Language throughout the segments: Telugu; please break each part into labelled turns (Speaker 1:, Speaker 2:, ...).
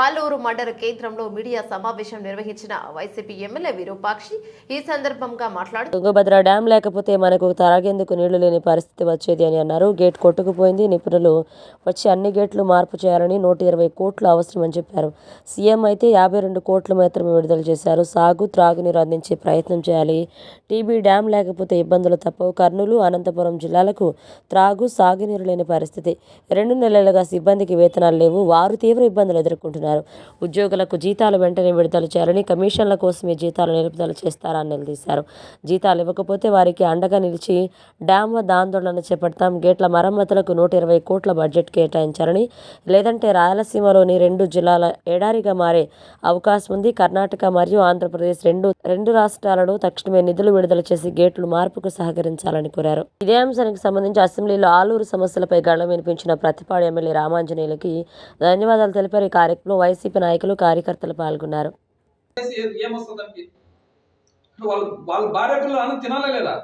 Speaker 1: ఆలూరు మండల కేంద్రంలో మీడియా సమావేశం నిర్వహించిన వైసీపీ ఎమ్మెల్యే విరూపాక్షి ఈ సందర్భంగా మాట్లాడుతూ
Speaker 2: తుంగభద్ర డ్యాం లేకపోతే మనకు తాగేందుకు నీళ్ళు లేని పరిస్థితి వచ్చేది అని అన్నారు. గేట్ కొట్టుకుపోయింది. నిపుణులు వచ్చి అన్ని గేట్లు మార్పు చేయాలని నూట ఇరవై కోట్లు అవసరమని చెప్పారు. సీఎం అయితే యాభై రెండు కోట్లు మాత్రమే విడుదల చేశారు. సాగు త్రాగునీరు అందించే ప్రయత్నం చేయాలి. టీబీ డ్యాం లేకపోతే ఇబ్బందులు తప్పవు. కర్నూలు అనంతపురం జిల్లాలకు త్రాగు సాగునీరు లేని పరిస్థితి. రెండు నెలలుగా సిబ్బందికి వేతనాలు లేవు. వారు తీవ్ర ఇబ్బందులు ఎదుర్కొంటున్నారు. ఉద్యోగులకు జీతాలు వెంటనే విడుదల చేయాలని కమిషన్ల కోసమే జీతాలు నిలుపుదల చేస్తారని నిలదీశారు. జీతాలు ఇవ్వకపోతే వారికి అండగా నిలిచి డ్యామ్ వద్ద ఆందోళన చేపడతాం. గేట్ల మరమ్మతులకు నూట ఇరవై కోట్ల బడ్జెట్ కేటాయించారని లేదంటే రాయలసీమలోని రెండు జిల్లాల ఎడారిగా మారే అవకాశం ఉంది. కర్ణాటక మరియు ఆంధ్రప్రదేశ్ రెండు రెండు రాష్ట్రాలను తక్షణమే నిధులు విడుదల చేసి గేట్లు మార్పుకు సహకరించాలని కోరారు. ఇదే అంశానికి సంబంధించి అసెంబ్లీలో ఆలూరు సమస్యలపై గళం వినిపించిన ప్రతిపాడు ఎమ్మెల్యే రామాంజనేయులకి ధన్యవాదాలు తెలిపారు. ఈ కార్యక్రమంలో వైసీపీ నాయకులు కార్యకర్తలు పాల్గొన్నారు.
Speaker 3: వాళ్ళు వాళ్ళ భార్య పిల్లలు అన్నం తినాలా లేదా?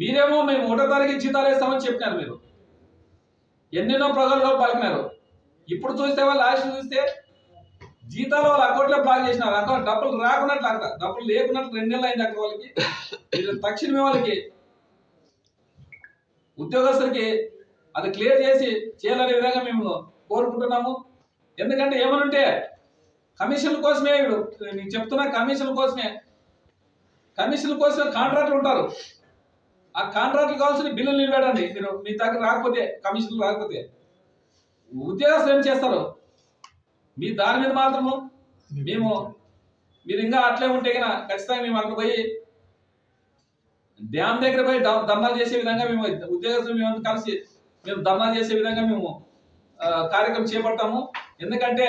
Speaker 3: మీరేమో మేము ఒకటో తారీఖు జీతాలు వేస్తామని చెప్పినారు మీరు. ఎన్నెన్నో ప్రజల్లో పలికినారు. ఇప్పుడు చూస్తే వాళ్ళు ఆశ చూస్తే జీతాలు వాళ్ళ అకౌంట్లో బ్లాక్ చేసినారు. అకౌంట్ డబ్బులు రాకున్నట్లు అక్కడ డబ్బులు లేకున్నట్లు రెండు నెలలు అయింది అక్కడ వాళ్ళకి. తక్షణమే వాళ్ళకి ఉద్యోగస్తులకి అది క్లియర్ చేసి చేయాలనే విధంగా మేము కోరుకుంటున్నాము. ఎందుకంటే ఏమనుంటే కమిషన్ల కోసమే వీడు. నేను చెప్తున్నా కమిషన్ల కోసమే. కమిషన్ల కోసమే కాంట్రాక్ట్లు ఉంటారు. ఆ కాంట్రాక్ట్లు కావాల్సిన బిల్లులు నిలబెడండి మీరు మీ దగ్గర రాకపోతే కమిషన్లు రాకపోతే. ఉద్యోగస్తులు ఏం చేస్తారు? మీ దాని మీద మాత్రము మేము మీరు ఇంకా అట్లే ఉంటే కనుక ఖచ్చితంగా మేము అక్కడ పోయి డ్యామ్ దగ్గర పోయి దమ్మాలు ధర్నాలు చేసే విధంగా మేము ఉద్యోగస్తులు మేము కలిసి మేము ధర్నాలు చేసే విధంగా మేము కార్యక్రమం చేపడతాము. ఎందుకంటే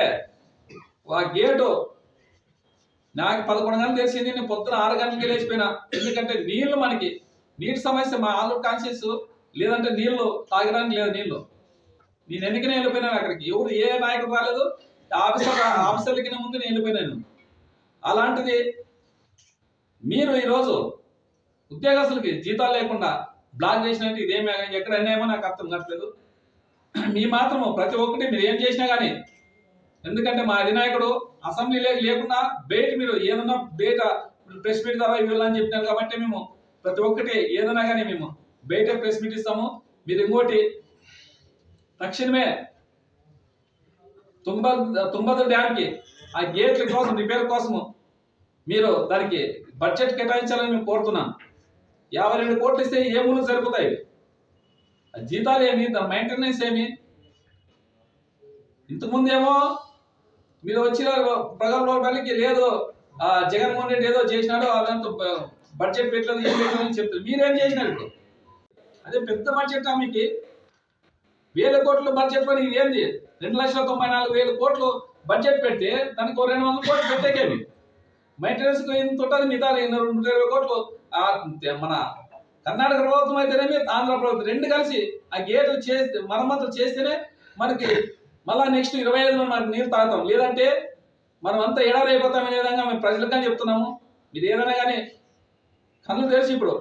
Speaker 3: ఆ గేటు నాకు పదకొండు గంటలు తెలిసింది నేను పొద్దున ఆరు గంటలకి లేచిపోయినా. ఎందుకంటే నీళ్ళు మనకి. నీటి సమస్య మా ఆలు కాన్షియస్ లేదంటే నీళ్ళు తాగడానికి లేదు నీళ్ళు. నేను ఎందుకనే వెళ్ళిపోయినాను అక్కడికి? ఎవరు ఏ నాయకుడు రాలేదు. ఆఫీసర్ ఆఫీసర్లకి ముందు నేను వెళ్ళిపోయినాను అలాంటిది మీరు ఈరోజు ఉద్యోగస్తులకి జీతాలు లేకుండా బ్లాక్ చేసినట్టు ఇదేమి ఎక్కడ అన్యాయమో నాకు అర్థం కావట్లేదు. మీ మాత్రము ప్రతి ఒక్కటి మీరు ఏం చేసినా కానీ ఎందుకంటే మా అధినాయకుడు అసెంబ్లీ లేకుండా బయట మీరు ఏదన్నా బయట ప్రెస్ మీట్ ద్వారా ఇవ్వాలని చెప్పినారు కాబట్టి మేము ప్రతి ఒక్కటి ఏదైనా కానీ మేము బయట ప్రెస్ మీట్ ఇస్తాము. మీరు ఇంకోటి తక్షణమే తుంబ తుంబదు డ్యామ్కి ఆ గేట్ల కోసం రిపేర్ కోసము మీరు దానికి బడ్జెట్ కేటాయించాలని మేము కోరుతున్నాం. యాభై రెండు కోట్లు ఇస్తే ఏ ఊళ్ళు సరిపోతాయి? ఆ జీతాలు ఏమి దాని మెయింటెనెన్స్ ఏమి? ఇంతకుముందేమో మీరు వచ్చిన ప్రగల్భ వాళ్ళకి లేదు. ఆ జగన్మోహన్ రెడ్డి ఏదో చేసినాడు అదంతా బడ్జెట్ పెట్టలేదు ఏం పెట్టలేదు అని చెప్తారు. మీరేం చేసినారు ఇప్పుడు? అదే పెద్ద బడ్జెట్ ఆమెకి వేల కోట్ల బడ్జెట్ పని ఏంది? రెండు లక్షల తొంభై నాలుగు వేల కోట్లు బడ్జెట్ పెడితే దానికి ఓ రెండు వందల కోట్లు పెట్టేకేమి? మెయింటెనెన్స్ ఎంత ఉంటుంది మిగతా రెండు ఇరవై కోట్లు. మన కర్ణాటక ప్రభుత్వం అయితేనేమి ఆంధ్ర ప్రభుత్వం రెండు కలిసి ఆ గేట్లు చేస్తే మరమ్మతులు చేస్తేనే మనకి మళ్ళా నెక్స్ట్ ఇరవై ఐదులో మనకి నీరు తాగుతాం. లేదంటే మనం అంతా ఎడారైపోతాం అయిపోతామనే విధంగా మేము ప్రజలకు కానీ చెప్తున్నాము. మీరు ఏదైనా కానీ కళ్ళు తెరిచి ఇప్పుడు